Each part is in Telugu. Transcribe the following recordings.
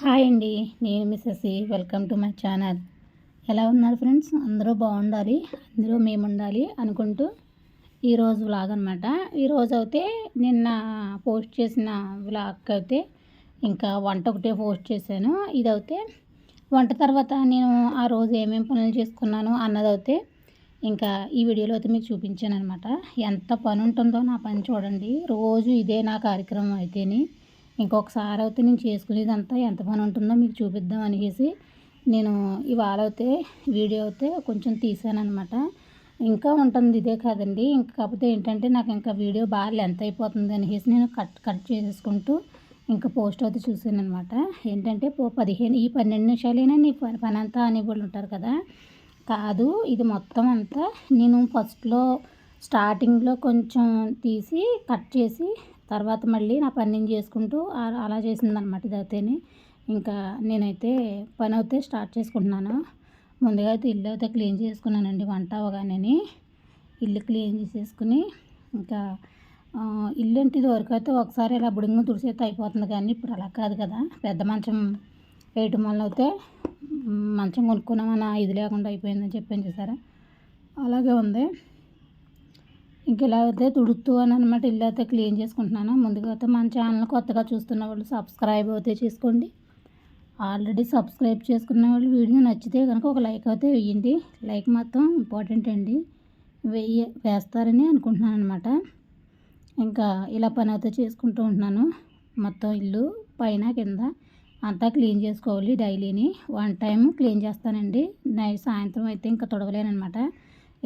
హాయ్ అండి నేను Mrs welcome to my channel. ఎలా ఉన్నారు ఫ్రెండ్స్? అందరూ బాగుండాలి అందరూ మేము ఉండాలి అనుకుంటూ ఈరోజు వ్లాగ్ అనమాట ఈరోజు అయితే నిన్న పోస్ట్ చేసిన వ్లాగ్ అయితే ఇంకా వంట ఒకటే పోస్ట్ చేశాను. ఇదైతే వంట తర్వాత నేను ఆ రోజు ఏమేమి పనులు చేసుకున్నాను అన్నది అయితే ఇంకా ఈ వీడియోలో అయితే మీకు చూపించాను అనమాట ఎంత పని ఉంటుందో నా పని చూడండి. రోజు ఇదే నా కార్యక్రమం అయితేనే. ఇంకొకసారి అయితే నేను చేసుకునేదంతా ఎంత పని ఉంటుందో మీకు చూపిద్దాం అనేసి నేను ఇవాళ అయితే వీడియో అయితే కొంచెం తీసాను అనమాట ఇంకా ఉంటుంది ఇదే కాదండి. ఇంకా కాకపోతే ఏంటంటే నాకు ఇంకా వీడియో బాగా లెంత్ అయిపోతుంది అనేసి నేను కట్ కట్ చేసుకుంటూ ఇంకా పోస్ట్ అయితే చూసాను అనమాట ఏంటంటే పో పదిహేను ఈ పన్నెండు నిమిషాలైనా నీ పని పని అంతా అని వాళ్ళు ఉంటారు కదా. కాదు ఇది మొత్తం అంతా నేను ఫస్ట్లో స్టార్టింగ్లో కొంచెం తీసి కట్ చేసి తర్వాత మళ్ళీ నా పని నేను చేసుకుంటూ అలా అలా చేసిందనమాట ఇదైతేనే ఇంకా నేనైతే పని అయితే స్టార్ట్ చేసుకుంటున్నాను. ముందుగా అయితే ఇల్లు అయితే క్లీన్ చేసుకున్నానండి వంట అవగానే ఇల్లు క్లీన్ చేసేసుకుని ఇంకా ఇల్లు అంటే ఇది వరకు అయితే ఒకసారి ఇలా బుడింగు తుడిసేస్తే అయిపోతుంది కానీ ఇప్పుడు అలా కాదు కదా. పెద్ద మంచం వేయటం వల్ల అయితే మంచం కొనుక్కున్నామన్న ఇది లేకుండా అయిపోయిందని చెప్పాను చూసారా? అలాగే ఉంది. ఇంక ఇలా అయితే తుడుతూ అని అనమాట ఇల్లు అయితే క్లీన్ చేసుకుంటున్నాను. ముందుగా అయితే మన ఛానల్ కొత్తగా చూస్తున్న వాళ్ళు సబ్స్క్రైబ్ అయితే చేసుకోండి. ఆల్రెడీ సబ్స్క్రైబ్ చేసుకున్న వాళ్ళు వీడియో నచ్చితే కనుక ఒక లైక్ అయితే వేయండి. లైక్ మాత్రం ఇంపార్టెంట్ అండి. వెయ్యి వేస్తారని అనుకుంటున్నాను అనమాట ఇంకా ఇలా పని అయితే చేసుకుంటూ ఉంటున్నాను. మొత్తం ఇల్లు పైన కింద అంతా క్లీన్ చేసుకోవాలి డైలీని. వన్ టైం క్లీన్ చేస్తానండి. నైట్ సాయంత్రం అయితే ఇంకా తొడవలేనమాట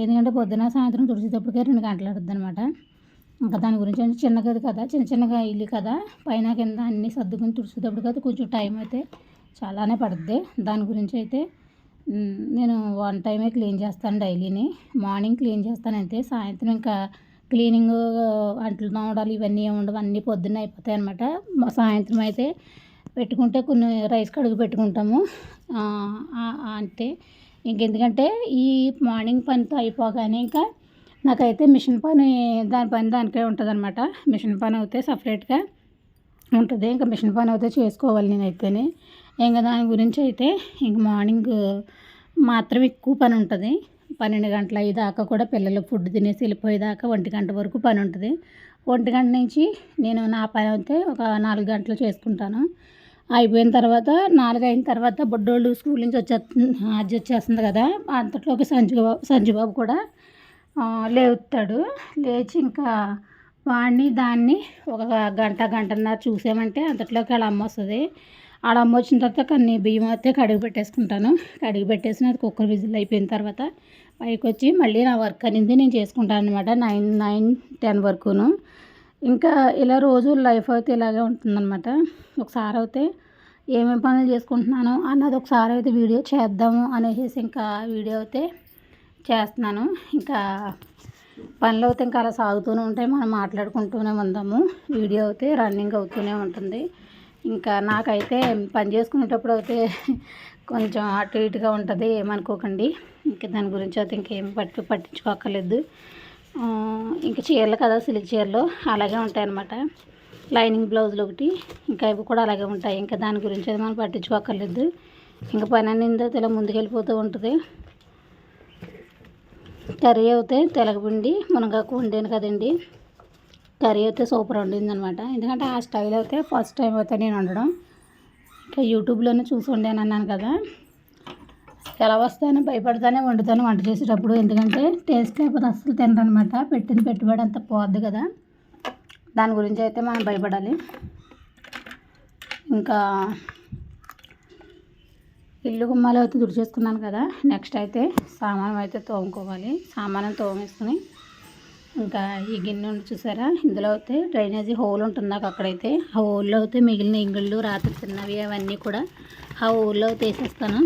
ఎందుకంటే పొద్దున సాయంత్రం తుడిచేటప్పటికే రెండు గంటలు అవుతుంది అనమాట ఇంకా దాని గురించి అంటే చిన్న గది కదా చిన్న చిన్నగా ఇల్లు కదా పైన కింద అన్నీ సర్దుకుని కదా కొంచెం టైం అయితే చాలానే పడుద్ది. దాని గురించి అయితే నేను వన్ టైమే క్లీన్ చేస్తాను డైలీని. మార్నింగ్ క్లీన్ చేస్తాను అయితే సాయంత్రం ఇంకా క్లీనింగ్ అంట్లు తోమడాలు ఇవన్నీ ఉండవు. అన్నీ పొద్దున్న అయిపోతాయి అనమాట సాయంత్రం అయితే పెట్టుకుంటే కొన్ని రైస్ కడుగు పెట్టుకుంటాము. అంటే ఇంకెందుకంటే ఈ మార్నింగ్ పనితో అయిపోగానే ఇంకా నాకైతే మిషన్ పని దాని పని దానికే ఉంటుంది అనమాట మిషన్ పని అయితే సపరేట్గా ఉంటుంది. ఇంకా మిషన్ పని అయితే చేసుకోవాలి నేనైతేనే. ఇంకా దాని గురించి అయితే ఇంక మార్నింగ్ మాత్రం ఎక్కువ పని ఉంటుంది. పన్నెండు గంటల అయ్యేదాకా కూడా పిల్లలు ఫుడ్ తినేసి వెళ్ళిపోయేదాకా ఒంటి గంట వరకు పని ఉంటుంది. ఒంటి గంట నుంచి నేను నా పని అయితే ఒక నాలుగు గంటలు చేసుకుంటాను. అయిపోయిన తర్వాత నాలుగు అయిన తర్వాత బుడ్డోళ్ళు స్కూల్ నుంచి వచ్చే అది వచ్చేస్తుంది కదా అంతట్లోకి సంజుబాబు సంజుబాబు కూడా లేవుతాడు. లేచి ఇంకా వాడిని దాన్ని ఒక గంట గంటన్నర చూసామంటే అంతట్లోకి వాళ్ళ అమ్మ వస్తుంది. వాళ్ళ అమ్మ వచ్చిన తర్వాత కొన్ని బియ్యం అయితే కడిగి పెట్టేసుకుంటాను. కడిగి పెట్టేసిన అది కుక్కర్ విజిల్ అయిపోయిన తర్వాత పైకి వచ్చి మళ్ళీ నా వర్క్ అనేది నేను చేసుకుంటాను అనమాట నైన్ నైన్ టెన్ వరకును. ఇంకా ఇలా రోజు లైఫ్ అయితే ఇలాగే ఉంటుందన్నమాట. ఒకసారి అయితే ఏమేమి పనులు చేసుకుంటున్నాను అన్నది ఒకసారి అయితే వీడియో చేద్దాము అనేసి ఇంకా వీడియో అయితే చేస్తున్నాను. ఇంకా పనులు అయితే ఇంకా అలా సాగుతూనే ఉంటాయి. మనం మాట్లాడుకుంటూనే ఉందాము. వీడియో అయితే రన్నింగ్ అవుతూనే ఉంటుంది. ఇంకా నాకైతే పని చేసుకునేటప్పుడు అయితే కొంచెం అటు ఇటుగా ఉంటుంది. ఏమనుకోకండి. ఇంకా దాని గురించి అయితే ఇంకేం పట్టు పట్టించుకోక్కర్లేదు. ఇంకా చీరలు కదా సిల్క్ చీరలు అలాగే ఉంటాయన్నమాట. లైనింగ్ బ్లౌజులు ఒకటి ఇంకా ఇవి కూడా అలాగే ఉంటాయి. ఇంకా దాని గురించి అది మనం పట్టించుకోక్కర్లేదు. ఇంకా పని అన్నిందో తెల ముందుకెళ్ళిపోతూ ఉంటుంది. కర్రీ అయితే తెలగపిండి మునగాకు వండాను కదండి. కర్రీ అయితే సూపర్ వండింది అనమాట ఎందుకంటే ఆ స్టైల్ అయితే ఫస్ట్ టైం అయితే నేను వండడం. ఇంకా యూట్యూబ్లోనే చూసి వండాను అన్నాను కదా. ఎలా వస్తాయని భయపడతానే వండుతాను వంట చేసేటప్పుడు. ఎందుకంటే టేస్ట్ లేకపోతే అస్సలు తినరనమాట. పెట్టిన పెట్టుబడి అంత పోద్ది కదా. దాని గురించి అయితే మనం భయపడాలి. ఇంకా ఇల్లు గుమ్మాలు అయితే తుడిచేసుకున్నాను కదా. నెక్స్ట్ అయితే సామానం అయితే తోముకోవాలి. సామానం తోమేసుకుని ఇంకా ఈ గిన్నె ఉంది చూసారా? ఇందులో అయితే డ్రైనేజీ హోల్ ఉంటుంది నాకు అక్కడైతే. ఆ హోల్లో అయితే మిగిలిన ఇంగుళ్ళు రాత్రి తిన్నవి అవన్నీ కూడా ఆ హోల్లో తీసేస్తాను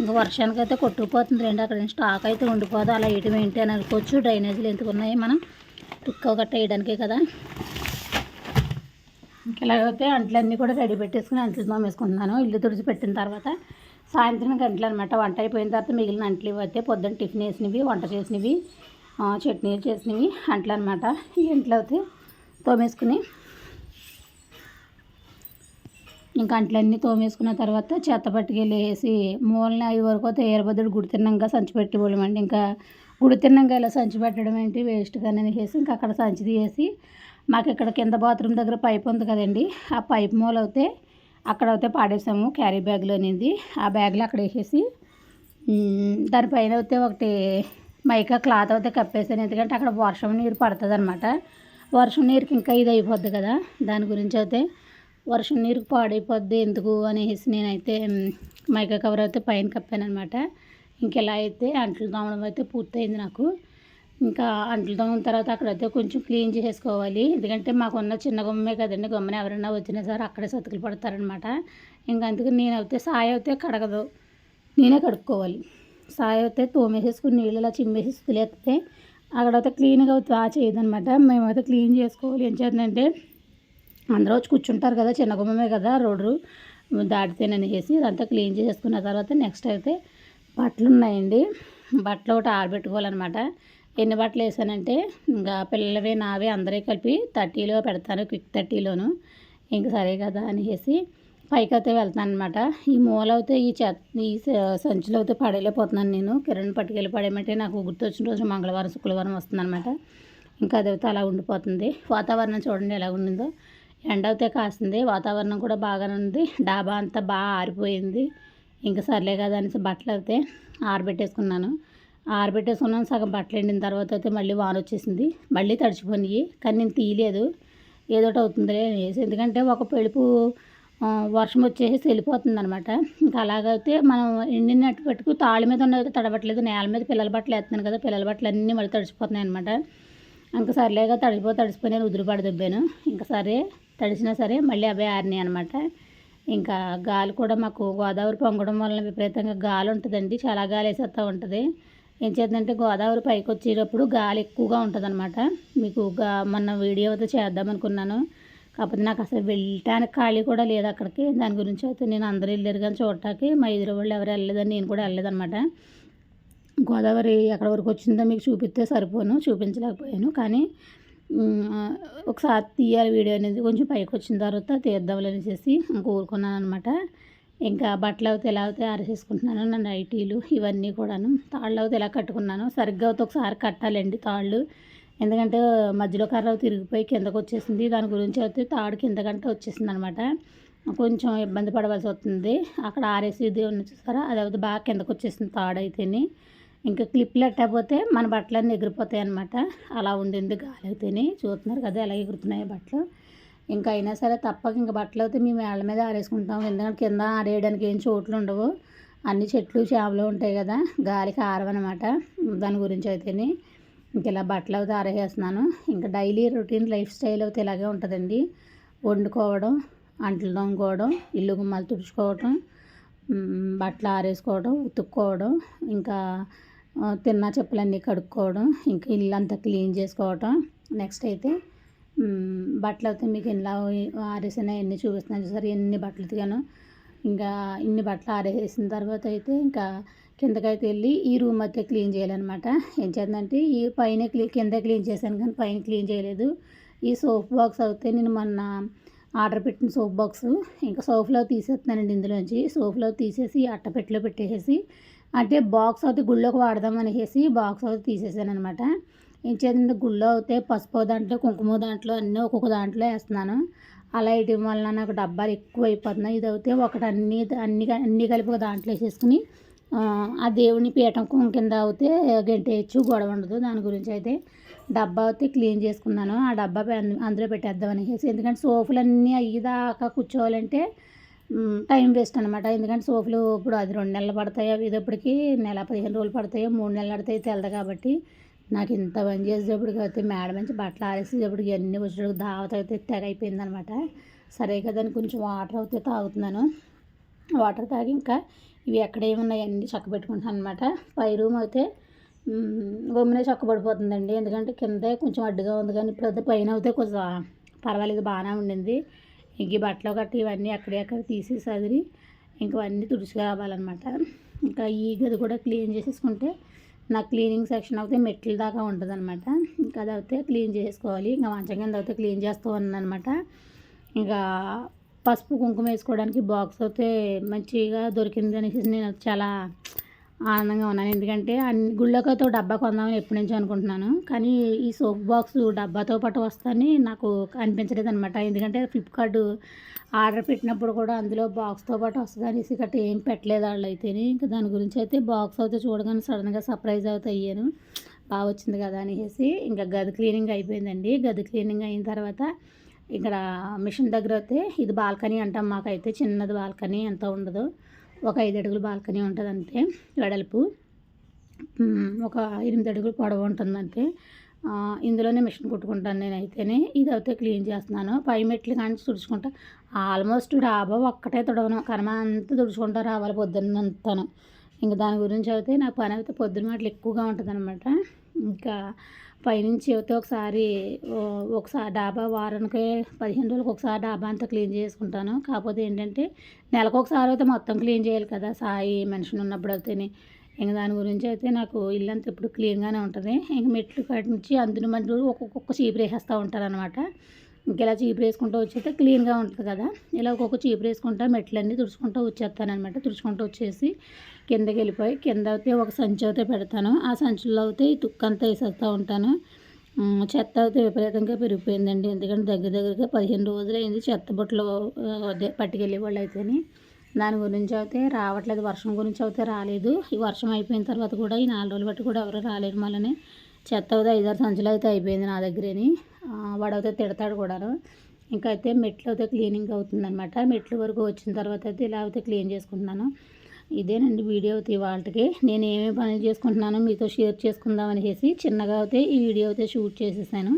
ఇంకా వర్షానికి అయితే కొట్టుకుపోతుంది రండి. అక్కడ స్టాక్ అయితే ఉండిపోదు. అలా వేయటం ఏంటి అని అనుకోవచ్చు. డ్రైనేజీలు ఎందుకు ఉన్నాయి? మనం తుక్క గట్ట వేయడానికే కదా. ఇలాగైతే అంట్లన్నీ కూడా రెడీ పెట్టేసుకుని అంట్లు తోమేసుకుంటున్నాను ఇల్లు తుడిచి పెట్టిన తర్వాత సాయంత్రం గంటలు అనమాట వంట అయిపోయిన తర్వాత మిగిలిన అంట్లు అయితే పొద్దున్న టిఫిన్ వేసినవి వంట చేసినవి చట్నీలు చేసినవి అంట్లు అనమాట ఈ ఇంట్లో అయితే తోమేసుకుని ఇంకా అంట్లన్నీ తోమేసుకున్న తర్వాత చెత్త పట్టుకెళ్ళి వేసి మూలన అవి వరకు అయితే గుడి తిన్నాక సంచి పెట్టిపోవడమండి. ఇంకా గుడి తిన్నాక ఇలా సంచి పెట్టడం ఏంటి వేస్ట్గా అనేసి ఇంకా అక్కడ సంచి తీసేసి మాకు ఇక్కడ కింద బాత్రూమ్ దగ్గర పైప్ ఉంది కదండి ఆ పైప్ మూల అయితే అక్కడ అయితే పాడేసాము క్యారీ బ్యాగ్లో అనేది. ఆ బ్యాగ్లో అక్కడ వేసేసి దానిపైన అయితే ఒకటి మైకా క్లాత్ అయితే కప్పేసాను. ఎందుకంటే అక్కడ వర్షం నీరు పడుతుంది అనమాట వర్షం నీరుకి ఇంకా ఇది అయిపోద్ది కదా దాని గురించి అయితే వర్షం నీరు పాడైపోద్ది ఎందుకు అనేసి నేనైతే మైకా కవర్ అయితే పైన కప్పాను అనమాట ఇంకెలా అయితే అంట్లు తోమడం అయితే పూర్తయింది నాకు. ఇంకా అంట్లు తోమిన తర్వాత అక్కడైతే కొంచెం క్లీన్ చేసుకోవాలి ఎందుకంటే మాకున్న చిన్న గొమ్మే కదండి గొమ్మని ఎవరైనా వచ్చినా సరే అక్కడే సతుకులు పడతారనమాట ఇంకా అందుకు నేనైతే సాయ అయితే కడగదు. నేనే కడుక్కోవాలి. సాయ అయితే తోమేసేసుకుని నీళ్ళు ఇలా చిమ్మేసి సులేస్తే అక్కడైతే క్లీన్గా బాగా చేయదనమాట మేమైతే క్లీన్ చేసుకోవాలి. ఏం చేద్దంటే అందరూ వచ్చి కూర్చుంటారు కదా చిన్న గుమ్మమే కదా రోడ్డు. దాటితేనని చేసి ఇదంతా క్లీన్ చేసుకున్న తర్వాత నెక్స్ట్ అయితే బట్టలు ఉన్నాయండి బట్టలు ఒకటి ఆరబెట్టుకోవాలన్నమాట. ఎన్ని బట్టలు వేసానంటే ఇంకా పిల్లలవి నావే అందరే కలిపి థర్టీలో పెడతాను క్విక్ థర్టీలోను. ఇంక సరే కదా అనేసి పైకి అయితే వెళ్తాను అనమాట ఈ మూల అయితే ఈ చెత్త ఈ సంచిలో అయితే పడేలేకపోతున్నాను నేను. కిరణ్ పట్టుకెళ్ళి పడేయమంటే నాకు గుర్తొచ్చిన రోజు మంగళవారం శుక్రవారం వస్తుందన్నమాట. ఇంకా అదైతే అలా ఉండిపోతుంది. వాతావరణం చూడండి ఎలా ఉండిందో. ఎండ అయితే కాసింది. వాతావరణం కూడా బాగానే ఉంది. డాబా అంతా బాగా ఆరిపోయింది. ఇంకా సర్లే కదా అనేసి బట్టలు అయితే ఆరబెట్టేసుకున్నాను. ఆరబెట్టేసుకున్నాను. సగం బట్టలు ఎండిన తర్వాత అయితే మళ్ళీ వాన వచ్చేసింది. మళ్ళీ తడిచిపోయినాయి. కానీ నేను తీయలేదు. ఏదోటి అవుతుందిలే అనేసి. ఎందుకంటే ఒక పెడుపు వర్షం వచ్చేసి వెళ్ళిపోతుంది అనమాట ఇంకా అలాగైతే మనం ఎండినట్టు పెట్టుకు తాళ్ళ మీద ఉన్నది తడబట్టలేదు నేల మీద పిల్లల బట్టలు వేస్తున్నాను కదా. పిల్లల బట్టలు అన్నీ మళ్ళీ తడిచిపోతున్నాయి అనమాట ఇంకా సర్లేగా తడిచిపో తడిచిపోయి నేను ఉదురుపాడు దుబ్బాను ఇంకా సరే తడిసినా సరే మళ్ళీ అవే ఆరినాయి అనమాట ఇంకా గాలి కూడా మాకు గోదావరి పొంగడం వలన విపరీతంగా గాలి ఉంటుందండి. చాలా గాలి వేసేస్తూ ఉంటుంది. ఏం చేద్దంటే గోదావరి పైకి వచ్చేటప్పుడు గాలి ఎక్కువగా ఉంటుంది మీకు గా మొన్న వీడియో అయితే చేద్దాం అనుకున్నాను. కాకపోతే నాకు అసలు వెళ్ళటానికి ఖాళీ కూడా లేదు అక్కడికి. దాని గురించి అయితే నేను అందరూ వెళ్ళారు కానీ చూడటానికి మా ఎదురు వాళ్ళు ఎవరు వెళ్ళలేదని నేను కూడా వెళ్ళలేదన్నమాట. గోదావరి ఎక్కడి వరకు వచ్చిందో మీకు చూపిస్తే సరిపోను చూపించలేకపోయాను. కానీ ఒకసారి తీయాలి వీడియో అనేది. కొంచెం పైకి వచ్చిన తర్వాత తీద్దాంలని చేసి కోరుకున్నాను అనమాట ఇంకా బట్టలు అవుతే ఎలా అయితే ఆరేసేసుకుంటున్నాను నా నైటీలు ఇవన్నీ కూడాను. తాళ్ళు అయితే ఎలా కట్టుకున్నాను. సరిగ్గా అయితే ఒకసారి కట్టాలండి తాళ్ళు. ఎందుకంటే మధ్యలో కర్ర తిరిగిపోయి కిందకు వచ్చేసింది. దాని గురించి అయితే తాడు కిందకంటే వచ్చేసింది అనమాట కొంచెం ఇబ్బంది పడవలసి వస్తుంది. అక్కడ ఆరేసేది ఉన్న చూసారా? అది అయితే బాగా కిందకు వచ్చేసింది తాడు అయితేనే. ఇంకా క్లిప్లు ఎట్టకపోతే మన బట్టలన్నీ ఎగిరిపోతాయి అనమాట అలా ఉండింది గాలి అయితేనే చూస్తున్నారు కదా ఎలా ఎగురుతున్నాయి బట్టలు. ఇంకా అయినా సరే తప్పక ఇంకా బట్టలు అయితే మేము వేళ్ళ మీద ఆరేసుకుంటాం. ఎందుకంటే కింద ఆరేయడానికి ఏం చోట్లు ఉండవు. అన్ని చెట్లు చేపలు ఉంటాయి కదా గాలికి ఆరవనమాట దాని గురించి అయితేనే ఇంక ఇలా బట్టలు అయితే ఆరేసేస్తున్నాను. ఇంకా డైలీ రొటీన్ లైఫ్ స్టైల్ అయితే ఇలాగే ఉంటుందండి. వండుకోవడం అంట్లు తోముకోవడం ఇల్లు గుమ్మాలు తుడుచుకోవడం బట్టలు ఆరేసుకోవడం ఉతుక్కోవడం ఇంకా తిన్న చెప్పులన్నీ కడుక్కోవడం ఇంకా ఇల్లు అంతా క్లీన్ చేసుకోవటం. నెక్స్ట్ అయితే బట్టలు అయితే మీకు ఎన్ని ఆరేసిన ఎన్ని చూపిస్తున్నాను చూసారు ఎన్ని బట్టలు తిగాను ఇంకా ఇన్ని బట్టలు ఆరేసిన తర్వాత అయితే ఇంకా కిందకైతే వెళ్ళి ఈ రూమ్ అయితే క్లీన్ చేయాలన్నమాట. ఏం చేద్దంటే ఈ పైన క్లీ కింద క్లీన్ చేశాను కానీ పైన క్లీన్ చేయలేదు. ఈ సోప్ బాక్స్ అయితే నేను మొన్న ఆర్డర్ పెట్టిన సోప్ బాక్స్ ఇంకా సోఫ్లో తీసేస్తున్నానండి ఇందులోంచి. సోఫ్లో తీసేసి అట్టపెట్టిలో పెట్టేసి అంటే బాక్స్ అయితే గుళ్ళోకి వాడదాం అనేసి బాక్స్ అయితే తీసేసాను అనమాట ఏం చేద్దంటే గుళ్ళో అయితే పసుపు దాంట్లో కుంకుమ దాంట్లో అన్నీ ఒక్కొక్క దాంట్లో వేస్తున్నాను. అలా వేయటం వల్ల నాకు డబ్బాలు ఎక్కువ అయిపోతున్నాయి ఇది అయితే ఒకటి అన్ని అన్ని అన్ని కలిపి ఒక దాంట్లో వేసేసుకుని ఆ దేవుని పీఠం కింద అయితే గంటేయచ్చు గొడవ ఉండదు. దాని గురించి అయితే డబ్బా అయితే క్లీన్ చేసుకున్నాను. ఆ డబ్బా అందులో పెట్టేద్దాం అనేసి ఎందుకంటే సోఫులన్నీ అయ్యేదాకా కూర్చోవాలంటే టైం వేస్ట్ అనమాట ఎందుకంటే సోఫులు ఇప్పుడు అది రెండు నెలలు పడతాయో ఇదప్పటికి నెల పదిహేను రోజులు పడతాయో మూడు నెలలు పడతాయి తెలదు కాబట్టి నాకు ఇంత పని చేసేటప్పటికి అయితే మేడ నుంచి బట్టలు ఆరేసేటప్పటికి అన్నీ వచ్చేటప్పుడు దావత అయితే తెగ అయిపోయింది అనమాట సరే కదా కొంచెం వాటర్ అయితే తాగుతున్నాను. వాటర్ తాగి ఇంకా ఇవి ఎక్కడ ఏమున్నాయి అన్నీ చక్క పెట్టుకుంటాను అనమాట పై రూమ్ అయితే గమ్మునే చక్కబడిపోతుందండి. ఎందుకంటే కింద కొంచెం అడ్డుగా ఉంది కానీ ఇప్పుడు అయితే పైన అయితే కొంచెం పర్వాలేదు బాగానే ఉండింది. ఇంక బట్టలు గట్టి ఇవన్నీ ఎక్కడెక్కడ తీసి సదిరి ఇంకవన్నీ తుడిచి కావాలన్నమాట. ఇంకా ఈ గది కూడా క్లీన్ చేసేసుకుంటే నా క్లీనింగ్ సెక్షన్ అయితే మెట్ల దాకా ఉంటుంది అనమాట ఇంకా అది అయితే క్లీన్ చేసుకోవాలి ఇంకా మంచం కింద అయితే క్లీన్ చేస్తూ ఉన్నానమాట ఇంకా పసుపు కుంకుమ వేసుకోవడానికి బాక్స్ అయితే మంచిగా దొరికింది అనేసి నేను చాలా ఆనందంగా ఉన్నాను. ఎందుకంటే అన్ని గుళ్ళకతో డబ్బా కొందామని ఎప్పటి నుంచో అనుకుంటున్నాను. కానీ ఈ సోప్ బాక్స్ డబ్బాతో పాటు వస్తాయని నాకు అనిపించలేదు అనమాట ఎందుకంటే ఫ్లిప్కార్ట్ ఆర్డర్ పెట్టినప్పుడు కూడా అందులో బాక్స్తో పాటు వస్తుంది అనేసి గట్ట ఏం పెట్టలేదు వాళ్ళు అయితేనే ఇంకా దాని గురించి అయితే బాక్స్ అయితే చూడగానే సడన్గా సర్ప్రైజ్ అవుతా అయ్యాను. బాగా వచ్చింది కదా అనేసి ఇంకా గది క్లీనింగ్ అయిపోయిందండి. గది క్లీనింగ్ అయిన తర్వాత ఇక్కడ మిషన్ దగ్గర అయితే ఇది బాల్కనీ అంటాం మాకైతే. చిన్నది బాల్కనీ ఎంత ఉండదు. ఒక ఐదు అడుగులు బాల్కనీ ఉంటుంది అంతే వెడల్పు ఒక ఎనిమిది అడుగులు పొడవు ఉంటుంది అంతే ఇందులోనే మిషన్ కుట్టుకుంటాను నేనైతేనే. ఇది అయితే క్లీన్ చేస్తున్నాను. పై మెట్లు కానీ తుడుచుకుంటా. ఆల్మోస్ట్ డాబా ఒక్కటే తుడవను. కనమ అంతా తుడుచుకుంటా రావాలి పొద్దున్నంతాను. ఇంకా దాని గురించి అయితే నా పని అయితే పొద్దున మాటలు ఎక్కువగా ఉంటుంది అనమాట ఇంకా పైనుంచి అయితే ఒకసారి ఒకసారి డాబా వారానికి పదిహేను రోజులకు ఒకసారి డాబా అంతా క్లీన్ చేసుకుంటాను. కాకపోతే ఏంటంటే నెలకు ఒకసారి అయితే మొత్తం క్లీన్ చేయాలి కదా సాయి మనిషిని ఉన్నప్పుడు అయితేనే. ఇంక దాని గురించి అయితే నాకు ఇల్లు అంతా ఎప్పుడు క్లీన్గానే ఉంటుంది. ఇంక మెట్లు కట్టించి అందులో మధ్య ఒక్కొక్క చీపురు వేసేస్తూ ఉంటారనమాట ఇలా చీపురు వేసుకుంటూ వచ్చేస్తే క్లీన్గా ఉంటుంది కదా. ఇలా ఒక్కొక్క చీపురు వేసుకుంటా మెట్లన్నీ తుడుచుకుంటూ వచ్చేస్తానమాట తుడుచుకుంటూ వచ్చేసి కిందకి వెళ్ళిపోయి కింద అయితే ఒక సంచి అయితే పెడతాను. ఆ సంచుల్లో అయితే ఈ తుక్కంతా వేసేస్తూ ఉంటాను. చెత్త అయితే విపరీతంగా పెరిగిపోయిందండి. ఎందుకంటే దగ్గర దగ్గరగా పదిహేను రోజులు అయింది చెత్త బుట్టలు అదే పట్టుకెళ్ళే వాళ్ళు అయితేని. దాని గురించి అయితే రావట్లేదు. వర్షం గురించి అయితే రాలేదు. ఈ వర్షం అయిపోయిన తర్వాత కూడా ఈ నాలుగు రోజులు బట్టి కూడా ఎవరు రాలేరు మళ్ళీ చెత్త అయితే ఐదారు సంచులు అయితే అయిపోయింది నా దగ్గరని. వాడైతే తిడతాడు కూడాను. ఇంకా అయితే మెట్లు అయితే క్లీనింగ్ అవుతుందన్నమాట. మెట్లు వరకు వచ్చిన తర్వాత అయితే ఇలా అయితే క్లీన్ చేసుకుంటున్నాను. ఇదేనండి వీడియో అయితే వాళ్ళకి నేను ఏమేమి పనులు చేసుకుంటున్నానో మీతో షేర్ చేసుకుందాం అనేసి చిన్నగా అయితే ఈ వీడియో అయితే షూట్ చేసేసాను.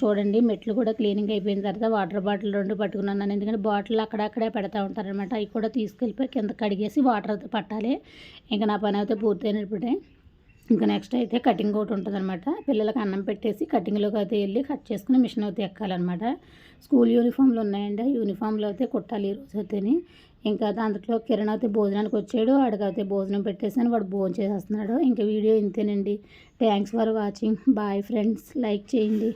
చూడండి మెట్లు కూడా క్లీనింగ్ అయిపోయిన తర్వాత వాటర్ బాటిల్ రెండు పట్టుకున్నాను ఎందుకంటే బాటిల్ అక్కడక్కడే పెడతా ఉంటారనమాట అవి కూడా తీసుకెళ్ళిపోయి కింద కడిగేసి వాటర్ అయితే పట్టాలి. ఇంకా నా పని అయితే పూర్తయినప్పుడే. ఇంకా నెక్స్ట్ అయితే కటింగ్ ఒకటి ఉంటుంది అనమాట పిల్లలకి అన్నం పెట్టేసి కటింగ్లోకి అయితే వెళ్ళి కట్ చేసుకుని మిషన్ అయితే ఎక్కాలన్నమాట. స్కూల్ యూనిఫామ్లు ఉన్నాయండి. యూనిఫామ్లో అయితే కుట్టాలి ఈరోజు అయితేని. ఇంకా దాంట్లో కిరణ్ అయితే భోజనానికి వచ్చాడు. అడిగైతే భోజనం పెట్టేసాను వాడు భోజనం చేసేస్తున్నాడు. ఇంకా వీడియో ఇంతేనండి. Thanks for watching. Bye friends. Like చేయండి.